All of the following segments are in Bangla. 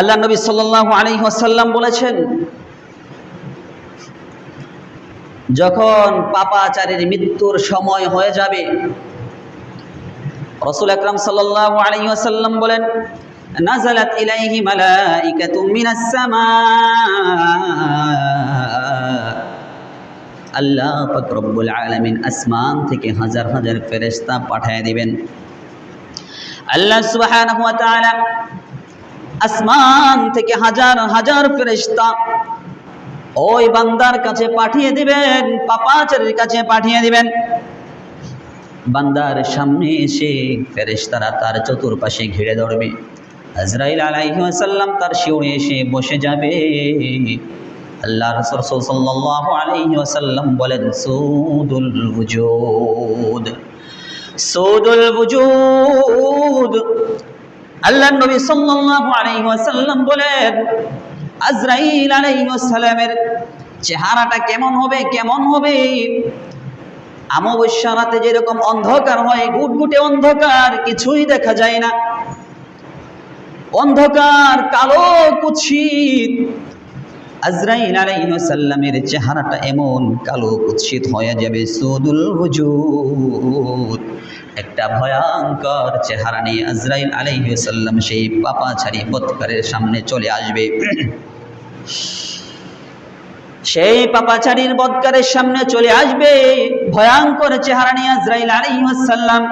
আল্লাহ নবী সাল্লাল্লাহু আলাইহি ওয়াসাল্লাম বলেছেন, যখন পাপাচারীর মৃত্যুর সময় হয়ে যাবে, রসুল আকরাম সাল্লাল্লাহু আলাইহি ওয়াসাল্লাম বলেন নাজালাত ইলাইহি মালাইকাতুম মিনাস সামা আল্লাহ পাক রব্বুল আলামিন আসমান থেকে হাজার হাজার ফেরেশতা পাঠিয়ে দিবেন। আল্লাহ সুবহানাহু ওয়া তাআলা আসমান থেকে হাজার হাজার ফেরেশতা ওই বান্দার কাছে পাঠিয়ে দিবেন, পাপাচারের কাছে পাঠিয়ে দিবেন। বান্দার সামনে এসে ফেরেশতারা তার চতুর্পাশে ঘিরে ধরবে। আজরাইল আলাইহি ওয়াসাল্লাম তার শিউরে এসে বসে যাবে। আল্লাহ রাসূল সাল্লাল্লাহু আলাইহি ওয়াসাল্লাম বলেন, সুদুল ওজুদ সুদুল ওজুদ। আল্লাহ নবী সাল্লাল্লাহু আলাইহি ওয়াসাল্লাম বলেন, আজরাইল আলাইহিস সালামের চেহারাটা কেমন হবে কেমন হবে? অমাবস্যা রাতে যেরকম অন্ধকার হয় গুটগুটে অন্ধকার, কিছুই দেখা যায় না। অন্ধকার, কালো, কুৎসিত। আজরাইল আলাইহিস সালামের চেহারাটা এমন কালো, কুৎসিত হয়ে যাবে, সুদুল হুজুদ একটা ভয়ঙ্কর চেহারা নিয়ে আজরাইল আলাইহিস সালাম সেই পাপাছাড়ি বৎকারের সামনে চলে আসবে। সেই পাপাচারীর বৎকারের সামনে চলে আসবে। ভয়ঙ্কর চেহারা নিয়ে আজরাইল আলাইহিস সালাম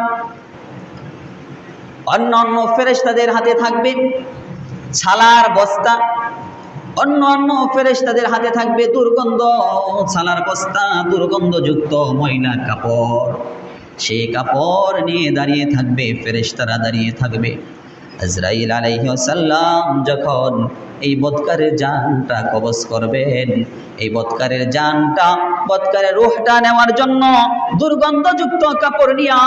অন্য অন্য ফেরেশতাদের হাতে থাকবে ছালার বস্তা। অন্য অন্য ফেরেশতাদের হাতে থাকবে দুর্গন্ধ, ছালার বস্তা, দুর্গন্ধযুক্ত ময়লা কাপড়। সেই কাপড় নিয়ে দাঁড়িয়ে থাকবে, ফেরেশতারা দাঁড়িয়ে থাকবে। আজরাইল আলাইহিসাল্লাম যখন এই বৎকারের জানটা কবজ করবেন, এই বৎকারের জানটা, বৎকারের রুহটা নেওয়ার জন্য দুর্গন্ধযুক্ত কাপড় নিয়া,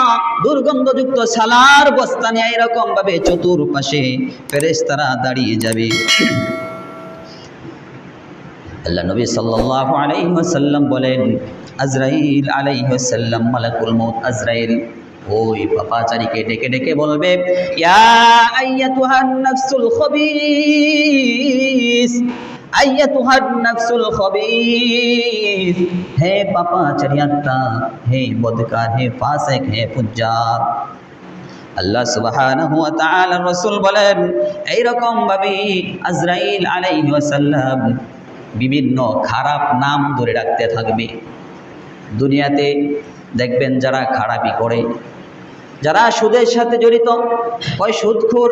দুর্গন্ধযুক্ত সালার বস্তা নিয়ে এরকম ভাবে চতুর্পাশে ফেরেশতারা দাঁড়িয়ে যাবে। আল্লাহ নবী সাল্লাল্লাহু আলাইহি ওয়াসাল্লাম বলেন, আজরাইল আলাইহি ওয়াসাল্লাম, মালাকুল মউত আজরাইল। ওই পাপাচারীকে ডেকে ডেকে বলবে, ইয়া আইয়াতুহান নাফসুল খবিস আইয়াতুহান নাফসুল খবিস। হে পাপাচারী আত্মা, হে বদকার, হে ফাসিক, হে ফুজ্জার। আল্লাহ সুবহানাহু ওয়া তাআলা রাসূল বলেন এই রকম ভাবে আজরাইল আলাইহি ওয়াসাল্লাম বিভিন্ন খারাপ নাম ধরে রাখতে থাকবে। দুনিয়াতে দেখবেন যারা খারাপি করে, যারা সুদের সাথে জড়িত হয় সুদখুর,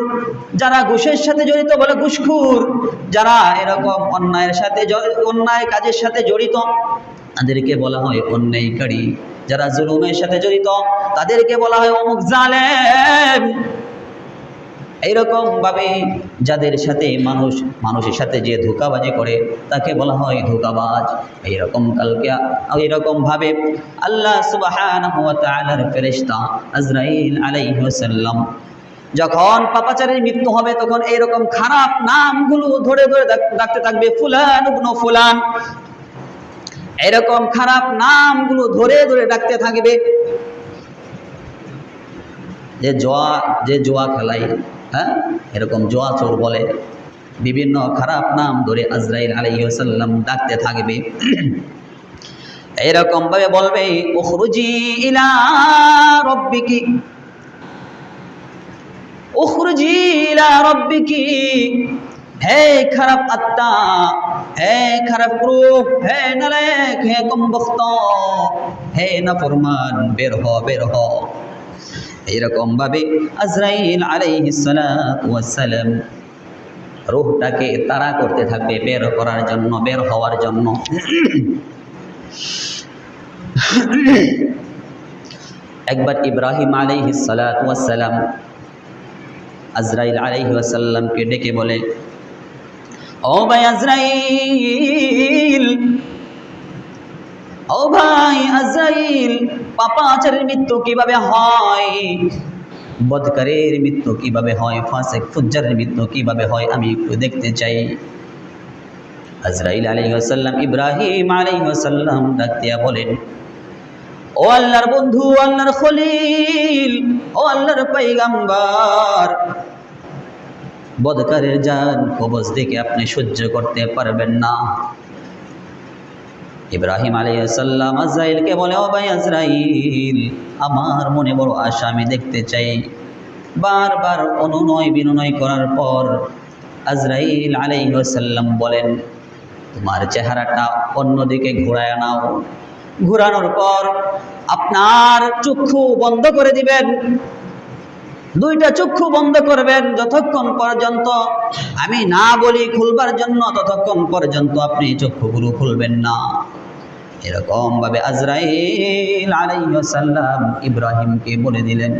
যারা ঘুষের সাথে জড়িত বলে ঘুষখুর, যারা এরকম অন্যায়ের সাথে অন্যায় কাজের সাথে জড়িত, তাদেরকে বলা হয় অন্যায়কারী। যারা জুলুমের সাথে জড়িত, তাদেরকে বলা হয় অমুক জালেম। এইরকম ভাবে যাদের সাথে মানুষ, মানুষের সাথে যে ধোকাবাজি করে, তাকে বলা হয় ধোকাবাজ। এইরকম কালকে এইরকম ভাবে আল্লাহ তাআলার ফেরেশতা আজরাইল আলাইহিস সালাম যখন পাপাচারের মৃত্যু হবে, তখন এইরকম খারাপ নামগুলো ধরে ধরে ডাক- ডাকতে থাকবে, ফুলান ইবনু ফুলান। এরকম খারাপ নামগুলো ধরে ধরে ডাকতে থাকবে। যে জোয়া যে জোয়া খেলাই হ্যাঁ? এরকম জোয়া চোর বলে। বিভিন্ন খারাপ নাম ধরে আজরাইল আলাইসাল্লাম ডাকতে থাকবে। এরকম ভাবে বলবে, উখরুজি ইলা রব্বিকি। উখরুজি ইলা রব্বিকি। হে খারাপ আত্মা, হে খারাপ রূপ, হে নালায়েক হে কমবখ্ত হে নাফরমান, বের হ বের হ। এরকম ভাবে আজরাইল আলাইহিস সালাতু ওয়াস সালাম করতে থাকবে, বের করার জন্য, বের হওয়ার জন্য। একবার ইব্রাহিম আলাইহিস সালাতু ওয়াস আজরাইল আলাইহি ওয়াসাল্লামকে ডেকে বলে, ও ভাই আজরাইল, ও ভাই আজরাইল পাপাচারের মৃত্যু কীভাবে হয়? বদকারের মৃত্যু কীভাবে হয়? ফাসেক ফুজ্জারের মৃত্যু কীভাবে হয়? আমি একটু দেখতে চাই। আজরাইল আলাইসাল্লাম ইব্রাহিম আলাইসাল্লাম ডাক দিয়া বলেন, ও আল্লাহর বন্ধু আল্লাহর খলিল, ও আল্লাহর পাইগাম্বার বদকারের যান কবজ দেখে আপনি সহ্য করতে পারবেন না। ইব্রাহিম আলাইসাল্লাম আজরাইলকে বলে, ও ভাই আজরাইল, আমার মনে বড় আশা আমি দেখতে চাই। বারবার অনুনয় বিনয় করার পর আজরাইল আলাইসাল্লাম বলেন, তোমার চেহারাটা অন্যদিকে ঘোরায় নাও। ঘোরানোর পর আপনার চক্ষু বন্ধ করে দিবেন। দুইটা চক্ষু বন্ধ করবেন যতক্ষণ পর্যন্ত, আমি না বলি খুলবার জন্য, ততক্ষণ পর্যন্ত আপনি চক্ষুগুলো খুলবেন না। এরকম ভাবে আজরাইল আলাইসাল্লাম ইব্রাহিমকে বলে দিলেন।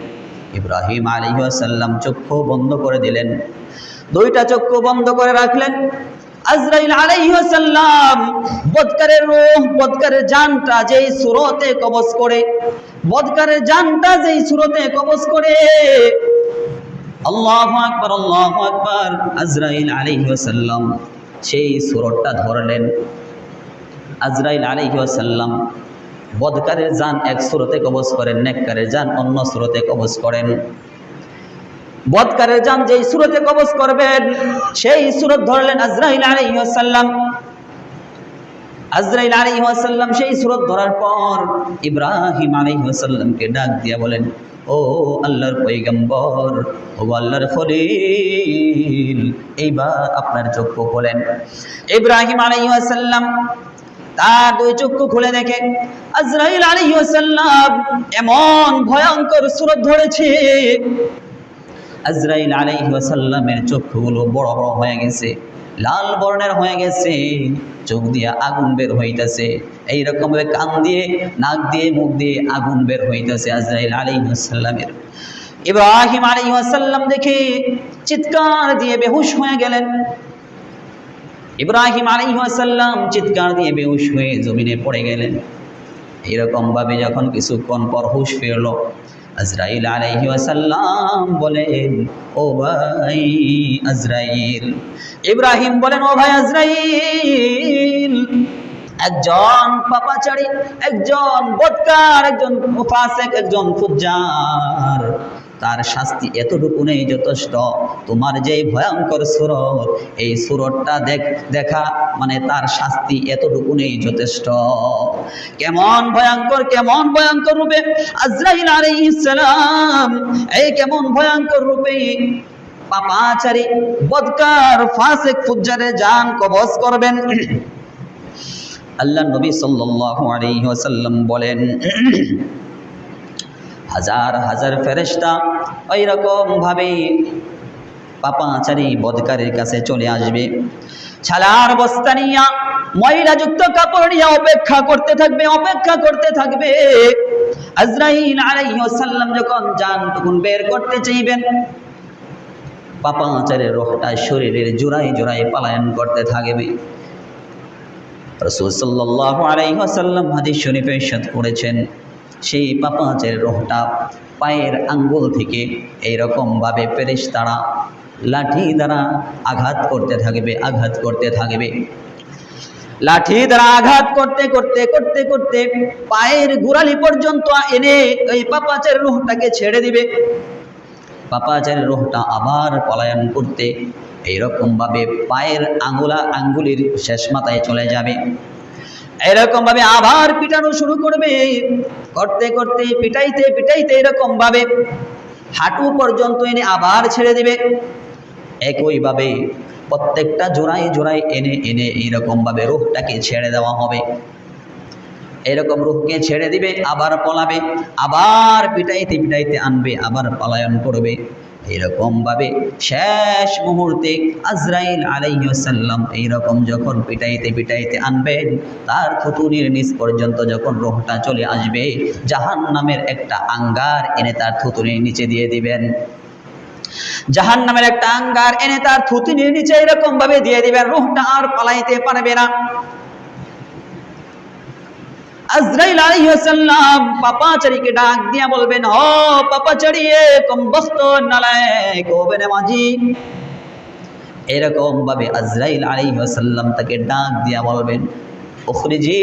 ইব্রাহিম আলাইসাল্লাম চক্ষু বন্ধ করে দিলেন। দুইটা চক্ষু বন্ধ করে রাখলেন। আজরাইল আলাইসাল্লাম বদকারের রূহ, বদকারের জানটা যেই সুরতে কবজ করে, বদকারের জানটা যেই সুরতে কবজ করে। আল্লাহু আকবার আল্লাহু আকবার, আজরাইল আলাইসাল্লাম সেই সুরতটা ধরলেন। আজরাইল আলাইসাল্লাম বদকারের জান এক সুরতে কবজ করেন, নেককারের যান অন্য সুরতে কবজ করেন। বদকারের যান যেই সুরতে কবজ করবেন, সেই সুরত ধরলেন আজরাইল আলাইসাল্লাম আজরাইল আলাইসাল্লাম সেই সুরত ধরার পর ইব্রাহিম আলাইসাল্লামকে ডাক দিয়া বলেন, ও আল্লাহর পৈগম্বর ও আল্লাহর খলিল, এইবার আপনার চক্ষু খোলেন। ইব্রাহিম আলাইসাল্লাম তার দুই চক্ষু খুলে দেখে। আজরাইল আলাইসাল্লাম এমন ভয়ঙ্কর সুরত ধরেছে। আজরাইল আলাইসাল্লামের চক্ষুগুলো বড় বড় হয়ে গেছে, লাল বর্ণের হয়ে গেছে, চোখ দিয়ে আগুন বের হইতেছে। এইরকম ভাবে কান দিয়ে, নাক দিয়ে, মুখ দিয়ে আগুন বের হইতেছে আজরাইল আলাইসাল্লামের ইব্রাহিম আলাইসাল্লাম দেখে চিৎকার দিয়ে বেহুশ হয়ে গেলেন। ইব্রাহিম আলাইসাল্লাম চিৎকার দিয়ে বেহুশ হয়ে জমিনে পড়ে গেলেন। এরকম ভাবে যখন কিছুক্ষণ পর হুশ ফিরল, আজরাইল আলাইহি ওয়াসাল্লাম বলেন, ও ভাই আজরাইল। ইব্রাহিম বলেন, ও ভাই আজরাইল, একজন পাপাচারী, একজন বদকার একজন মুফাসেক একজন ফুজ্জার। তার শাস্তি এতটুকু নেই যথেষ্ট। তোমার যে ভয়ঙ্কর সুরত, এই সুরতটা দেখ, দেখা মানে তার শাস্তি এতটুকু নেই যথেষ্ট। কেমন ভয়ঙ্কর কেমন ভয়ঙ্কর রূপে আজরাইল আলাইহিস সালাম, এই কেমন ভয়ঙ্কর রূপে পাপাচারী, বদকার, ফাসিক, ফুজ্জারে জান কবজ করবেন। আল্লাহ নবী সাল্লাল্লাহু আলাইহি ওয়াসাল্লাম বলেন হাজার হাজার ফেরেস্তা ওই রকম ভাবে পাপাচারী বদকারের কাছে চলে আসবে। ছালার বস্তা নিয়া ময়লাযুক্ত কাপড় নিয়ে অপেক্ষা করতে থাকবে, অপেক্ষা করতে থাকবে। আজরাইল আলাইহিস সালাম যখন জান তখন বের করতে চাইবেন। পাপাচারের রোহটা শরীরের জোড়ায় জোড়ায় পালায়ন করতে থাকবে। রসুল সাল্লাহ আলাইসাল্লাম হাদিস শরীফে সাদ করেছেন সেই পাপাচের রোহটা পায়ের আঙ্গুল থেকে এইরকমভাবে পেরেশ তারা লাঠি দ্বারা আঘাত করতে থাকবে, আঘাত করতে থাকবে। লাঠি দ্বারা আঘাত করতে করতে করতে করতে পায়ের গোড়ালি পর্যন্ত এনে ওই পাপাচের রোহটাকে ছেড়ে দিবে। পাপাচের রোহটা আবার পলায়ন করতে এইরকমভাবে পায়ের আঙ্গুলা আঙ্গুলির শেষ মাথায় চলে যাবে। এরকম ভাবে আবার পিটানো শুরু করবে। করতে করতে, পিটাইতে পিটাইতে এরকম ভাবে হাঁটু পর্যন্ত এনে আবার ছেড়ে দিবে। একইভাবে প্রত্যেকটা জোড়ায় জোড়ায় এনে এনে এইরকম ভাবে রোহটাকে ছেড়ে দেওয়া হবে। এরকম রূপকে ছেড়ে দিবে, আবার পলাবে, আবার পিটাইতে পিটাইতে আনবে, আবার পলায়ন করবে। এরকম ভাবে শেষ মুহূর্তে আজরাইল আলাইসাল্লাম এইরকম যখন পিটাইতে পিটাইতে আনবেন, তার থুতুনির নিচ পর্যন্ত যখন রোহটা চলে আসবে জাহান নামের একটা আঙ্গার এনে তার থুতুনির নিচে দিয়ে দিবেন। জাহান নামের একটা আঙ্গার এনে তার থুতুনির নিচে এরকম ভাবে দিয়ে দিবেন, রোহটা আর পালাইতে পারবে না। আজরাইল আলাইহিসসালাম পাপাচারীকে ডাক দিয়া বলবেন, ও পাপাচারী, এ কম বস্ত নালায়েক ও বেনামাজি। এরকম ভাবে আজরাইল আলাইহিসসালাম তাকে ডাক দিয়া বলবেন, উখরিজি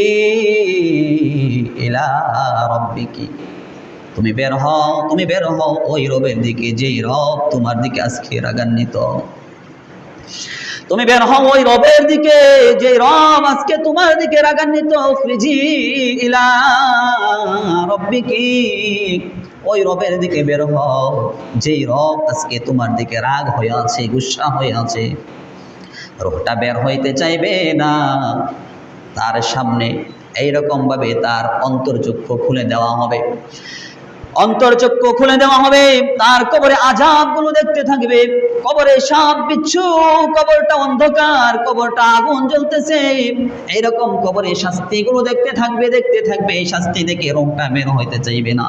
ইলা রাব্বিকি। তুমি বের হও, তুমি বের হও, ওই রবের দিকে, যেই রব তোমার দিকে আজকে রাগান্বিত। তুমি বের হও ওই রবের দিকে, যে রব আজকে তোমার দিকে রাগান্বিত। ফ্রিজি ইলা রব্বিকি, ওই রবের দিকে বের হও। যেই রব আজকে তোমার দিকে রাগ হয়ে আছে, গুসা হয়ে আছে, রোহটা বের হইতে চাইবে না। তার সামনে এইরকম ভাবে তার অন্তর্চক্ষু খুলে দেওয়া হবে। অন্তর্চক্ষু খুলে দেওয়া হবে। তার কবরে আজাবগুলো দেখতে থাকবে। কবরে সাপ বিচ্ছু, কবরটা অন্ধকার, কবরটা আগুন জ্বলতেছে। এইরকম কবরে শাস্তিগুলো দেখতে থাকবে দেখতে থাকবে। এই শাস্তি দেখে রোগটা বের হইতে চাইবে না।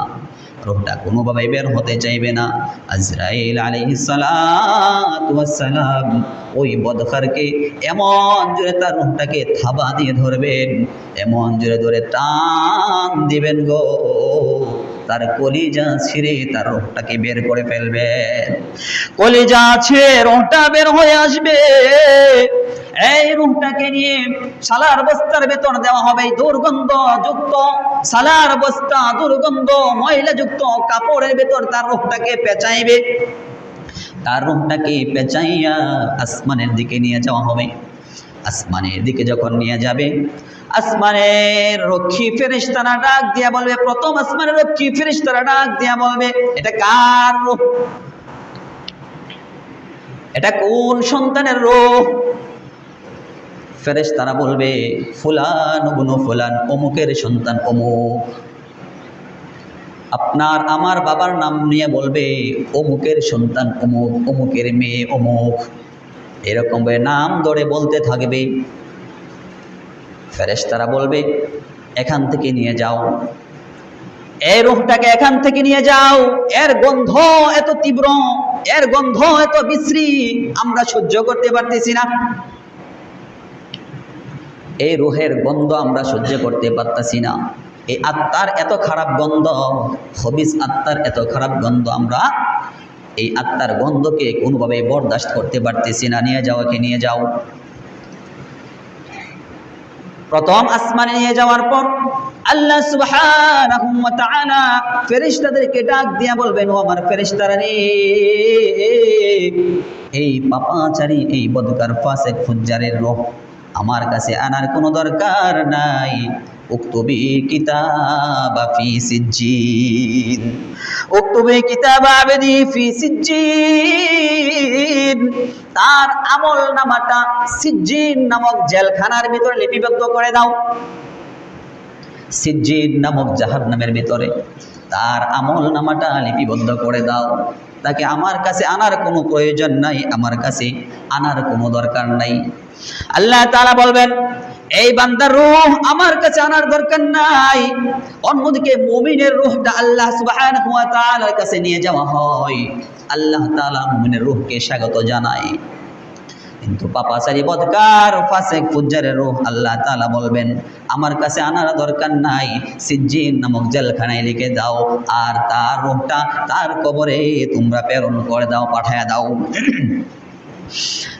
রোগটা কোনোভাবে বের হতে চাইবে না। আজরাইল আলাইহিস সালাতু ওয়াস সালাম ওই বদখারকে এমন জোরে তার রুহটাকে থাবা দিয়ে ধরবেন। এমন জোরে ধরে টান দিবেন গো। তার কলিজা ছিঁড়ে তার রোগটাকে বের করে ফেলবে। কলিজা ছিঁড়ে রোহটা বের হয়ে আসবে। এই রুহটাকে নিয়ে সালার বস্তার বেতন দেওয়া হবে। দুর্গন্ধ যুক্ত সালার বস্তা, দুর্গন্ধ ময়লা যুক্ত কাপড়ের ভেতর তার রুহটাকে পেঁচাইবে। তার রুহটাকে পেঁচাইয়া আসমানের দিকে নিয়ে যাওয়া হবে। আসমানের দিকে যখন নিয়ে যাবে আসমানের রক্ষী ফেরেশতারা ডাক দিয়া বলবে, প্রথম আসমানের রক্ষী ফেরেশতারা ডাক দিয়া বলবে, এটা কার রূহ এটা কোন সন্তানের রূহ ফেরেশতারা বলবে, ফুলান বুনু ফুলান, অমুকের সন্তান অমুক। আপনার আমার বাবার নাম নিয়ে বলবে, অমুকের সন্তান অমুক, অমুকের মেয়ে অমুক। এরকমভাবে নাম ধরে বলতে থাকবে। ফেরেশতারা বলবে, এখান থেকে নিয়ে যাও। এই রূহটাকে এখান থেকে নিয়ে যাও। এর গন্ধ এত তীব্র, এর গন্ধ এত বিশ্রী, আমরা সহ্য করতে পারতেছি না। এই রুহের গন্ধ আমরা সহ্য করতে পারতাছি না। এই আত্মার এত খারাপ গন্ধ, হবিস আত্মার এত খারাপ গন্ধ আমরা এই আত্মার গন্ধকে কোনোভাবে বরদাস্ত করতে পারতেছি না। নিয়ে যাওয়াকে নিয়ে যাও। প্রথম আসমানে নিয়ে যাওয়ার পর আল্লাহ সুবহানাহু ফেরেশতাদেরকে ডাক দিয়া বলবেন, ও আমার ফেরেশতারা রে, এই পাপাচারী, এই বদকার ফাঁসে ফুজ্জারের রূহ আমার কাছে আনার কোনো দরকার নাই। উক্তবি কিতাবা ফি সিজ্জিন। উক্তবি কিতাবা আবেদি ফি সিজ্জিন। তার আমল নামাটা সিজ্জিন নামক জেলখানার ভিতরে লিপিবদ্ধ করে দাও। সিজ্জিন নামক জাহান্নামের ভিতরে। তার আমল নামাটা লিপিবদ্ধ করে দাও। তাকে আমার কাছে আনার কোনো প্রয়োজন নাই, আমার কাছে আনার কোনো দরকার নাই। আল্লাহ তালা বলবেন, এই বান্দার রুহ আমার কাছে আনার দরকার নাই। অন্যদিকে মুমিনের রুহটা আল্লাহ তাআলার কাছে নিয়ে যাওয়া হয়। আল্লাহ তালা মুমিনের রুহকে স্বাগত জানায়। কিন্তু পাপাচারী বদকার ফাসেক ফুজ্জারের আল্লাহ তাআলা বলবেন, আমার কাছে আনার দরকার নাই, সিজ্জিন নামক জেলখানায় লিখে দাও, আর তার রূহটা তার কবরে তোমরা প্রেরণ করে দাও, পাঠায়া দাও।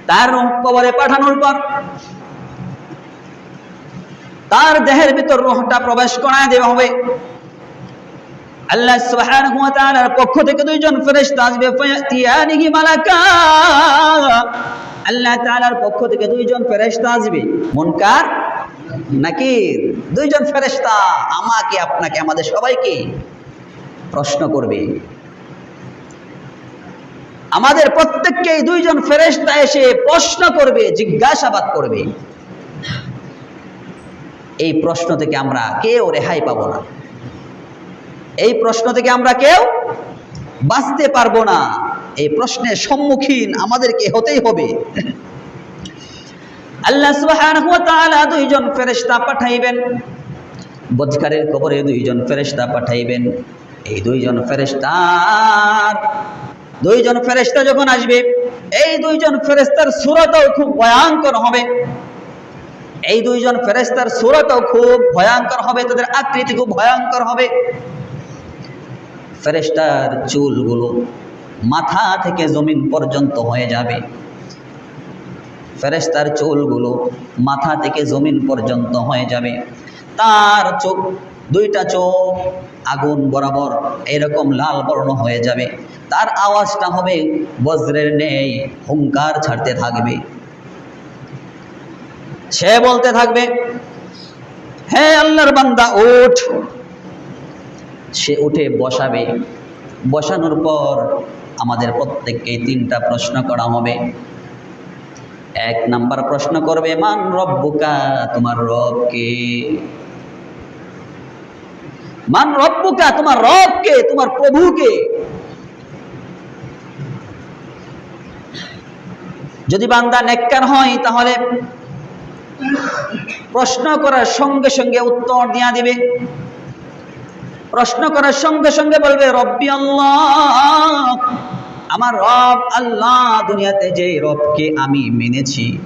তার রূহ কবরে পাঠানোর পর তার দেহের ভিতর রূহটা প্রবেশ করায় দেওয়া হবে। আল্লাহ সুবহানাহু ওয়া তাআলার পক্ষ থেকে দুইজন ফেরেশতা আসবে, ফায়াতিয়ানিহি মালাকা। আল্লাহ তাআলার পক্ষ থেকে দুইজন ফেরেশতা আসবে, মুনকার, নাকির। দুইজন ফেরেশতা আমাকে, আপনাকে, আমাদের সবাইকে প্রশ্ন করবে। আমাদের প্রত্যেককেই দুইজন ফেরেশতা এসে প্রশ্ন করবে, জিজ্ঞাসাবাদ করবে। এই প্রশ্ন থেকে আমরা কেউ রেহাই পাবো না। এই প্রশ্ন থেকে আমরা কেউ বাঁচতে পারব না। এই প্রশ্নের সম্মুখীন আমাদেরকে হতেই হবে। আল্লাহ সুবহানাহু দুইজন ফেরেশতা পাঠাইবেন। বজকারের কবরে দুইজন ফেরেশতা পাঠাইবেন। এই দুইজন ফেরেশতার, দুইজন ফেরেশতা যখন আসবে, এই দুইজন ফেরেশতার সুরতও খুব ভয়ঙ্কর হবে। এই দুইজন ফেরেশতার সুরতও খুব ভয়ঙ্কর হবে, তাদের আকৃতি খুব ভয়ঙ্কর হবে। ফেরেশতার চুলগুলো মাথা থেকে জমিন পর্যন্ত হয়ে যাবে। ফেরেশতার চুলগুলো মাথা থেকে জমিন পর্যন্ত হয়ে যাবে। তার চোখ, দুইটা চোখ আগুন বরাবর এরকম লাল বর্ণ হয়ে যাবে। তার আওয়াজটা হবে, বজ্রের নেই, হুঙ্কার ছাড়তে থাকবে। সে বলতে থাকবে, হে আল্লাহর বান্দা ওঠ সে উঠে বসাবে। বসানোর পর আমাদের প্রত্যেককে তিনটা প্রশ্ন করা হবে। এক নাম্বার প্রশ্ন করবে, মান রব্বুকা, তোমার রবকে মান রব্বুকা, তোমার রবকে তোমার প্রভুকে যদি বান্দা নেককার হয়, তাহলে প্রশ্ন করার সঙ্গে সঙ্গে উত্তর দিয়া দিবে। প্রশ্ন করার সঙ্গে সঙ্গে বলবে, রব্বি আল্লাহ, আমার রব আল্লাহ, দুনিয়াতে যে রবকে আমি মেনেছি,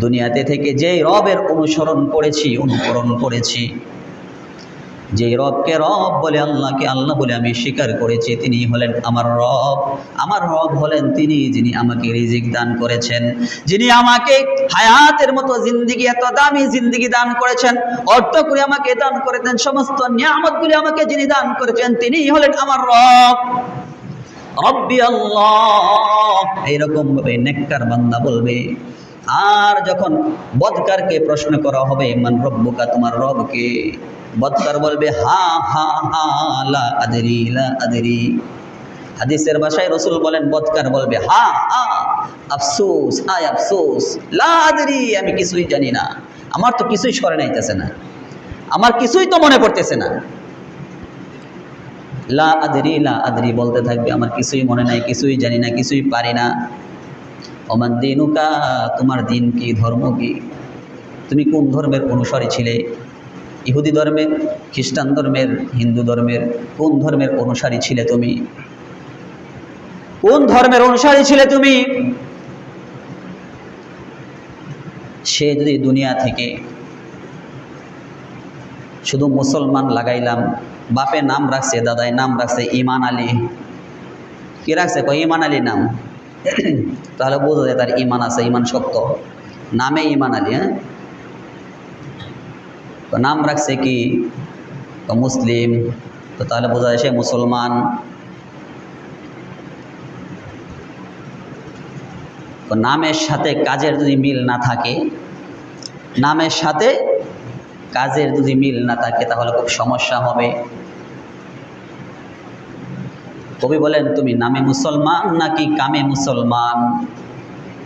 দুনিয়াতে থেকে যে রবের অনুসরণ করেছি, অনুকরণ করেছি যে রবকে রব বলে আল্লাহকে আল্লাহ বলে আমি স্বীকার করেছি, তিনি হলেন আমার রব। আমার রব হলেন তিনি যিনি আমাকে রিজিক দান করেছেন, যিনি আমাকে হায়াতের মতো জিন্দিগি, এত দামি জিন্দিগি দান করেছেন অর্থ করে আমাকে দান করেছেন, সমস্ত নিয়ামতগুলি আমাকে যিনি দান করেছেন, তিনি হলেন আমার রব। রব্বি আল্লাহ। এইরকম ভাবে নেককার বান্দা বলবে, আর যখন বদকারকে প্রশ্ন করা হবে, মান রব্বুকা, তোমার রবকে বদকার বলবে, হা হা হা আদরি আদরি। হাদিসের ভাষায় রসুল বলেন, বদকার বলবে, হা হা, আফসোস, হায় আফসোস, লা আদরি, আমি কিছুই জানি না। আমার তো কিছুই স্মরণে নাইতেছে না। আমার কিছুই তো মনে পড়তেছে না। লা আদরি লা আদরি বলতে থাকবে, আমার কিছুই মনে নাই, কিছুই জানি না, কিছুই পারি না। অমান দিনুকা, তোমার দিন কি, ধর্ম কি? তুমি কোন ধর্মের অনুসারী ছিলে? ইহুদি ধর্মের খ্রিস্টান ধর্মের, হিন্দু ধর্মের, কোন ধর্মের অনুসারী ছিলে তুমি? কোন ধর্মের অনুসারী ছিলে তুমি? সে যদি দুনিয়া থেকে শুধু মুসলমান লাগাইলাম বাপে নাম রাখছে দাদাই নাম রাখছে ইমান আলী। কি রাখছে? কয় ইমান আলী নাম? তাহলে বোঝা যায় তার ইমান আছে, ইমান শক্ত নামে ইমান আলী হ্যাঁ? তো নাম রাখছে কি? তো মুসলিম। তো তাহলে বোঝা যায় সে মুসলমান। তো নামের সাথে কাজের যদি মিল না থাকে, নামের সাথে কাজের যদি মিল না থাকে, তাহলে খুব সমস্যা হবে। কবি বলেন, তুমি নামে মুসলমান নাকি কামে মুসলমান?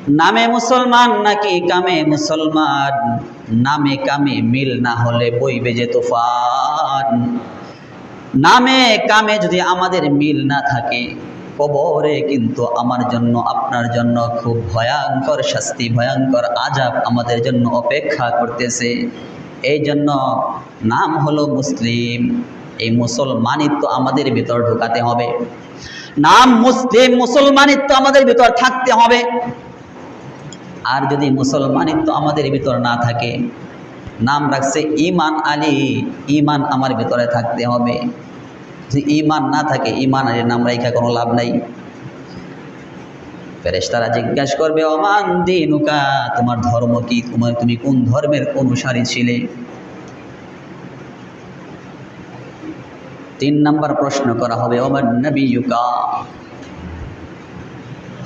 নামে মুসলমান নাকি কামে মুসলমান? নামে কামে মিল না হলে বইবে যে তুফান। নামে কামে যদি আমাদের মিল না থাকে, কবরে কিন্তু আমার জন্য, আপনার জন্য খুব ভয়ঙ্কর শাস্তি, ভয়ঙ্কর আজাব আমাদের জন্য অপেক্ষা করতেছে। এই জন্য নাম হলো মুসলিম। এই মুসলমানিত্ব আমাদের ভিতর ঢোকাতে হবে। নাম মুসলিম, মুসলমানিত্ব আমাদের ভিতর থাকতে হবে। আর যদি মুসলমানিত্ব আমাদের ভিতর না থাকে, নাম রাখছে ইমান আলী। ইমান আমার ভিতরে থাকতে হবে। যদি ইমান না থাকে ইমান আলীর নাম রাখা কোনো লাভ নাই। ফেরেশতারা জিজ্ঞাসা করবে অমান দিনুকা, তোমার ধর্ম কি? তোমার, তুমি কোন ধর্মের অনুসারী ছিলে? তিন নাম্বার প্রশ্ন করা হবে, ওমান ইউকা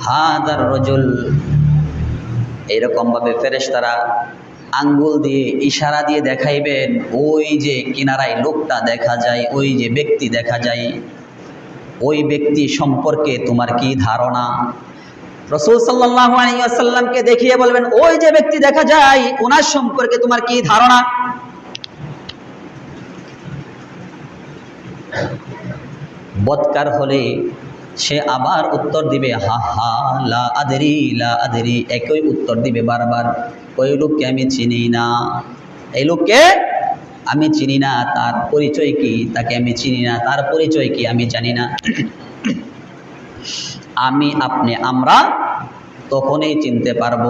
হাদার রজুল এইরকমভাবে ফেরেশতারা আঙ্গুল দিয়ে ইশারা দিয়ে দেখাইবেন, ওই যে কিনারায় লোকটা দেখা যায়, ওই যে ব্যক্তি দেখা যায়, ওই ব্যক্তি সম্পর্কে তোমার কি ধারণা? রসুল সাল্লাহ আসাল্লামকে দেখিয়ে বলবেন, ওই যে ব্যক্তি দেখা যায়, ওনার সম্পর্কে তোমার কি ধারণা? বৎকার হলে সে আবার উত্তর দিবে, হা হা, লা আদেরি লা আদেরি। একই উত্তর দিবে বারবার, ওই লোককে আমি চিনি না। এই লোককে আমি চিনি না, তার পরিচয় কি? তাকে আমি চিনি না, তার পরিচয় কি? আমি জানি না। আমি আপনি, আমরা তখনই চিনতে পারব।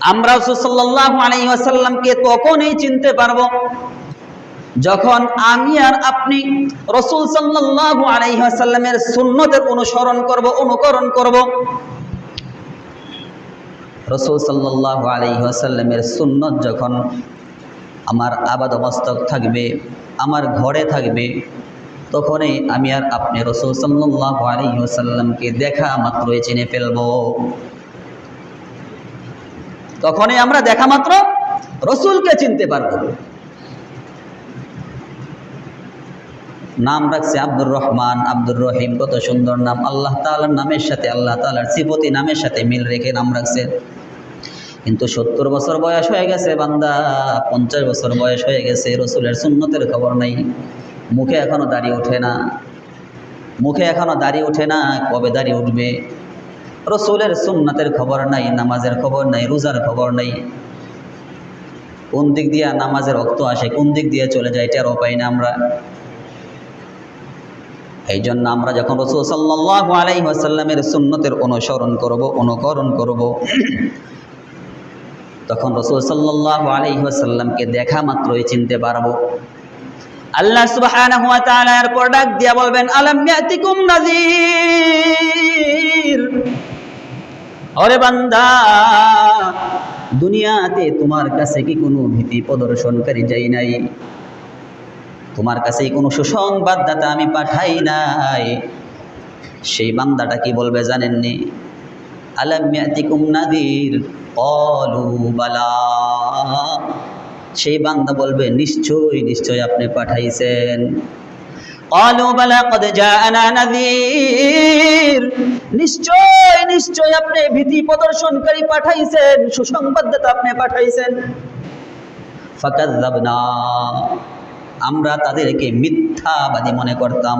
আমরা সাল্লাহ আলাইহি ওয়াসাল্লামকে তখনই চিনতে পারব। যখন আমি আর আপনি রসুল সাল্লাহ আলাইসাল্লামের সুন্নতের অনুসরণ করব, অনুকরণ করব, রসুল সাল্লাহ আলাইসাল্লামের সুন্নত যখন আমার আবাদ মস্তক থাকবে, আমার ঘরে থাকবে, তখনই আমি আর আপনি রসুল সাল্লাহ আলাইসাল্লামকে দেখা মাত্রই চিনে ফেলব। তখনই আমরা দেখা মাত্র রসুলকে চিনতে পারব। নাম রাখছে আব্দুর রহমান, আব্দুর রহিম, কত সুন্দর নাম। আল্লাহ তালার নামের সাথে, আল্লাহ তালার সিফতি নামের সাথে মিল রেখে নাম রাখছে। কিন্তু সত্তর বছর বয়স হয়ে গেছে বান্দা, পঞ্চাশ বছর বয়স হয়ে গেছে, রসুলের সুন্নতের খবর নাই। মুখে এখনও দাঁড়িয়ে ওঠে না। মুখে এখনও দাঁড়িয়ে ওঠে না, কবে দাঁড়িয়ে উঠবে? রসুলের সুন্নতের খবর নাই, নামাজের খবর নাই, রোজার খবর নাই। কোন দিক দিয়ে নামাজের রক্ত আসে, কোন দিক দিয়ে চলে যায়, টেরও পাই না আমরা। এই জন্য আমরা যখন রসুল সাল্লাহ আলাইসাল্লামের সুন্নতের অনুসরণ করব, অনুকরণ করব, তখন রসুল সাল্লাহ আলাইসাল্লামকে দেখা মাত্রই চিনতে পারব। আল্লাহ সুবহানাহু ওয়া দিয়া বলবেন, আলাম ইয়াতিকুম নাযীর? বান্দা, দুনিয়াতে তোমার কাছে কি কোনো ভীতি প্রদর্শনকারী যাই নাই? তোমার কাছেই কোনো সুসংবাদদাতা আমি পাঠাই নাই। সেই বান্দাটা কি বলবে জানেননি? আলামিয়াতিকুম নাদির? অলু বালা। সেই বান্দা বলবে, নিশ্চয়ই নিশ্চয় আপনি পাঠাইছেন। নিশ্চয় নিশ্চয় আপনি ভীতি প্রদর্শনকারী পাঠাইছেন, সুসংবাদদাতা আপনি পাঠাইছেন। ফাকাদ আমরা তাদেরকে মিথ্যাবাদী মনে করতাম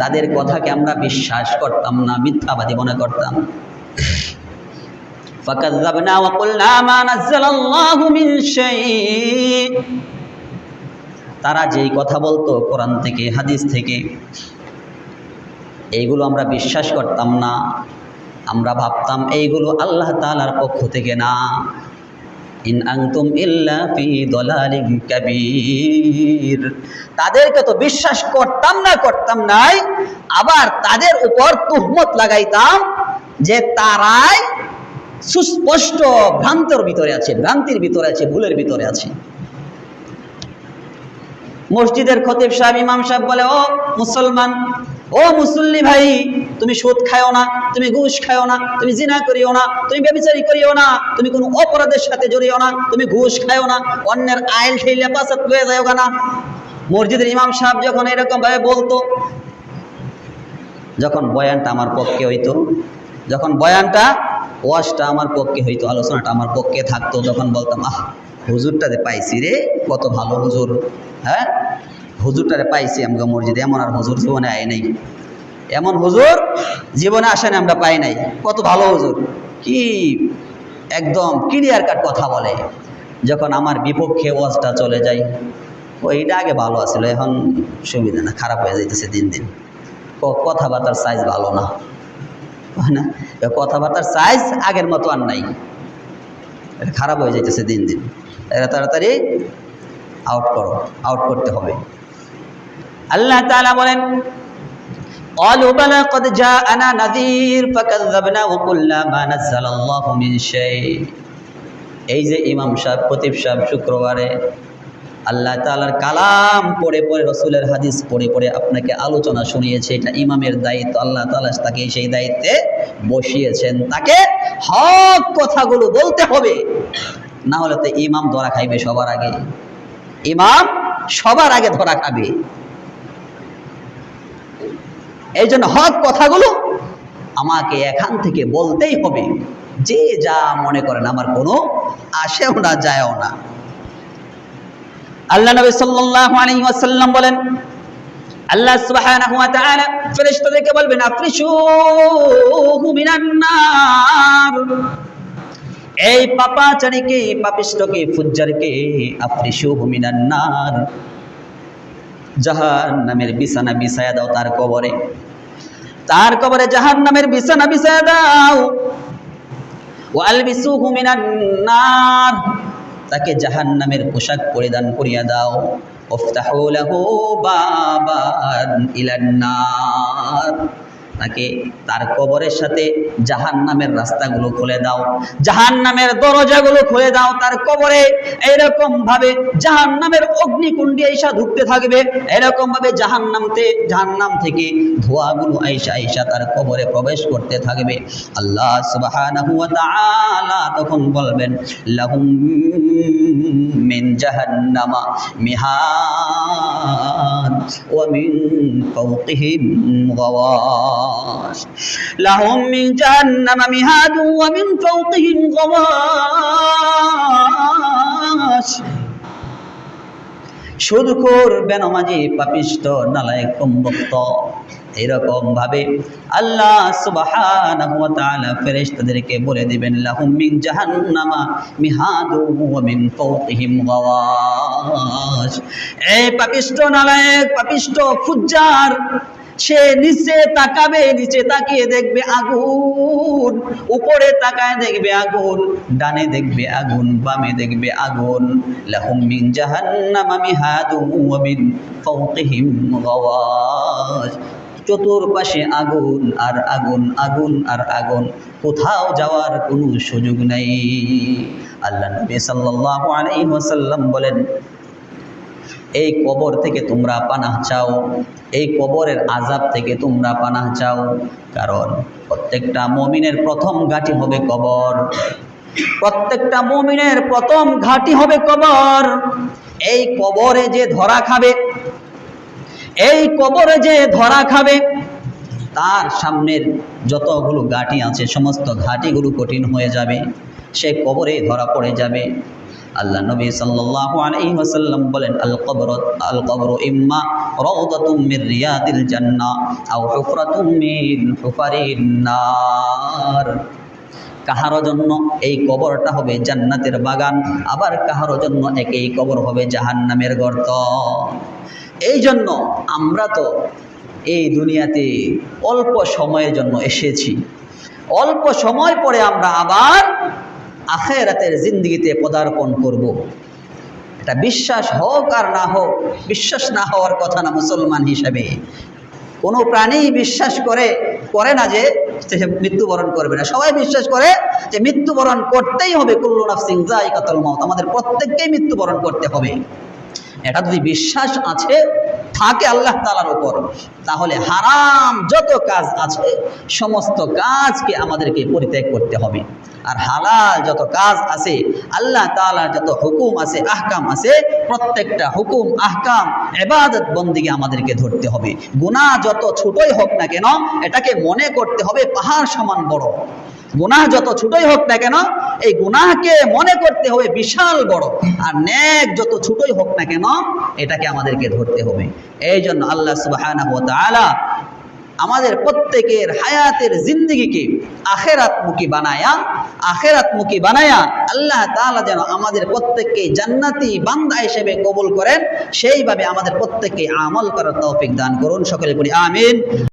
তাদের কথাকে আমরা বিশ্বাস করতাম না মিথ্যাবাদী মনে করতাম فكذبنا وقلنا ما نزل الله من شيء তারা যেই কথা বলতো কোরআন থেকে হাদিস থেকে এইগুলো আমরা বিশ্বাস করতাম না আমরা ভাবতাম এইগুলো আল্লাহ তাআলার পক্ষ থেকে না ইন আনতুম ইল্লা ফি দলালিন কাবীর। তাদেরকে তো বিশ্বাস করতাম না, করতাম নাই। আবার তাদের উপর তুহমত লাগাইতাম যে তারাই সুস্পষ্ট ভ্রান্তর ভিতরে আছে, ভ্রান্তির ভিতরে আছে, ভুলের ভিতরে আছে। মসজিদের খতিব সাহেব, ইমাম সাহেব বলে, ও মুসলমান ও মুসল্লি ভাই, তুমি সুদ খায়ও না, তুমি ঘুষ খায়ও না, তুমি জিনা করিও না, তুমি ব্যবচারি করিও না, তুমি কোনো অপরাধের সাথে জড়িও না, তুমি ঘুষ খায়ও না, অন্যের আইল ঠেলে পাশে লয়ে যাও না। মসজিদের ইমাম সাহেব যখন এরকম ভাবে বলতো, যখন বয়ানটা আমার পক্ষে হইতো, যখন বয়ানটা ওয়াশটা আমার পক্ষে হইতো, আলোচনাটা আমার পক্ষে থাকতো, যখন বলতাম, আহ, হুজুরটারে পাইছি রে, কত ভালো হুজুর। হ্যাঁ? হুজুরটারে পাইছি আমরা মসজিদে, এমন আর হুজুর জীবনে আয় নাই। এমন হুজুর জীবনে আসেন আমরা পাই নাই। কত ভালো হুজুর। কি একদম ক্লিয়ার কাট কথা বলে। যখন আমার বিপক্ষে ওয়াজটা চলে যায়, ওইটা আগে ভালো আছিল, এখন সুবিধা না, খারাপ হয়ে যাইতেছে দিন দিন। কথাবার্তার সাইজ ভালো না। না? কথাবার্তার সাইজ আগের মতো আর নাই। এটা খারাপ হয়ে যাইতেছে দিন দিন। এরা তাড়াতাড়ি আউট করো আউট করতে হবে। আল্লাহ তাআলা বলেন قالوا بلى قد جاءنا نذير فكذبنا وقلنا ما نزل الله من شيء এই যে ইমাম সাহেব খতিব সাহেব শুক্রবারে আল্লাহ তাআলার কালাম পড়ে পড়ে রসুলের হাদিস পড়ে পড়ে আপনাকে আলোচনা শুনিয়েছে এটা ইমামের দায়িত্ব আল্লাহ তাআলা তাকে সেই দায়িত্বে বসিয়েছেন তাকে হক কথাগুলো বলতে হবে না হলে তো ইমাম ধরা খাইবে সবার আগে ইমাম সবার আগে ধরা খাবে এই জন্য হক কথাগুলো আমাকে এখান থেকে বলতেই হবে। যে যা মনে করেন আমার কোনো আসেও না, যায়ও না। আল্লাহ নবী সাল্লাল্লাহু আলাইহি ওয়াসাল্লাম বলেন, আল্লাহ সুবহানাহু ওয়া তাআলা ফেরেশতাদেরকে বলবেন, আফরিশুহু মিনান নার। এই পাপাচারীকে পাপিষ্টকে ফুজ্জারকে, আফরিশুহু মিনান নার। জাহান্নামের বিছানা বিছায়া দাও তার কবরে। তার কবরে জাহান নামের বিছানা বিছায়া দাও। ওয়ালবিসুহু মিনান নার। তাকে জাহান্নামের পোশাক পরিধান করিয়া দাও। ওফতাহু লাহু বাবান ইলান নার। তাকে তার কবরের সাথে জাহান নামের রাস্তাগুলো খুলে দাও। জাহান নামের দরজাগুলো খুলে দাও তার কবরে। এরকম ভাবে জাহান নামের অগ্নিকুণ্ডে আইসা ঢুকতে থাকবে। এরকম ভাবে জাহান নামতে জাহান নাম থেকে ধোঁয়াগুলো আইসা আইসা তার কবরে প্রবেশ করতে থাকবে। আল্লাহ সুবহানাহু তখন বলবেন, লাহুম মিন জাহান্নামা মিহাদ ওয়া মিন ফাওকিহিম غواش لهم من جهنم مهاد ومن فوقهم غواش সুদখোর বেনমাজি পাপিষ্ট নালায় কুম্ভক্ত এরকম ভাবে আল্লাহ সুবহানাহু ওয়া তাআলা ফেরেশতাদেরকে বলে দিবেন, লাহুম মিন জাহান্নামা মিহাদু ওয়া মিন ফাওকিহিম গাওয়াশ। এই পাপিষ্ট নালায়েক, পাপিষ্ট ফুজ্জার, সে নিচে তাকাবে, নিচে তাকিয়ে দেখবে আগুন, উপরে তাকায় দেখবে আগুন, ডানে দেখবে আগুন, বামে দেখবে আগুন। লাহুম মিন জাহান্নামা মিহাদু ওয়া মিন ফাওকিহিম গাওয়াশ। চতুর্পাশে আগুন আর আগুন আগুন আর আগুন। কোথাও যাওয়ার কোনো সুযোগ নেই। আল্লাহ নবী সাল্লাল্লাহু আলাইহি ওয়াসাল্লাম বলেন, এই কবর থেকে তোমরা পানাহ চাও, এই কবরের আজাব থেকে তোমরা পানাহ চাও, কারণ প্রত্যেকটা মমিনের প্রথম ঘাঁটি হবে কবর। প্রত্যেকটা মমিনের প্রথম ঘাঁটি হবে কবর। এই কবরে যে ধরা খাবে এই কবরে যে ধরা খাবে, তার সামনের যতগুলো ঘাটি আছে, সমস্ত ঘাটিগুলো কঠিন হয়ে যাবে। সে কবরে ধরা পড়ে যাবে। আল্লাহ নবী সাল্লাল্লাহু বলেন, আল কবর আল কবর ইম্মা রাউদাতুম রিয়াদিল জান্নাহ আও কাহারো জন্য এই কবরটা হবে জান্নাতের বাগান, আবার কাহারো জন্য একই কবর হবে জাহান্নামের গর্ত। এই জন্য আমরা তো এই দুনিয়াতে অল্প সময়ের জন্য এসেছি। অল্প সময় পরে আমরা আবার আখেরাতের জিন্দগিতে পদার্পণ করব। এটা বিশ্বাস হোক আর না হোক, বিশ্বাস না হওয়ার কথা না মুসলমান হিসাবে। কোনো প্রাণী বিশ্বাস করে করে না যে সে মৃত্যুবরণ করবে না। সবাই বিশ্বাস করে যে মৃত্যুবরণ করতেই হবে। কুল্লু নাফসিং যাই কাতল মত আমাদের প্রত্যেককেই মৃত্যুবরণ করতে হবে। এটা যদি বিশ্বাস আছে, থাকে আল্লাহ তালার উপর, তাহলে হারাম যত কাজ আছে, সমস্ত কাজকে আমাদেরকে পরিত্যাগ করতে হবে। আর হালাল যত কাজ আছে, আল্লাহ তালার যত হুকুম আছে, আহকাম আছে, প্রত্যেকটা হুকুম, আহকাম এবাদত বন্দিকে আমাদেরকে ধরতে হবে। গুনাহ যত ছোটই হোক না কেন, এটাকে মনে করতে হবে পাহাড় সমান বড়। গুনাহ যত ছোটই হোক না কেন, এই গুনাহকে মনে করতে হবে বিশাল বড়। আর ন্যাক যত ছোটই হোক না কেন, এটাকে আমাদেরকে ধরতে হবে। এই জন্য আল্লাহ তাআলা আমাদের প্রত্যেকের হায়াতের জিন্দগিকে আখেরাতমুখী বানায়া আখেরাতমুখী বানায়া আল্লাহ তাআলা যেন আমাদের প্রত্যেককে জান্নাতি বান্দা হিসেবে কবুল করেন, সেইভাবে আমাদের প্রত্যেককে আমল করার তৌফিক দান করুন। সকলে বলি আমিন।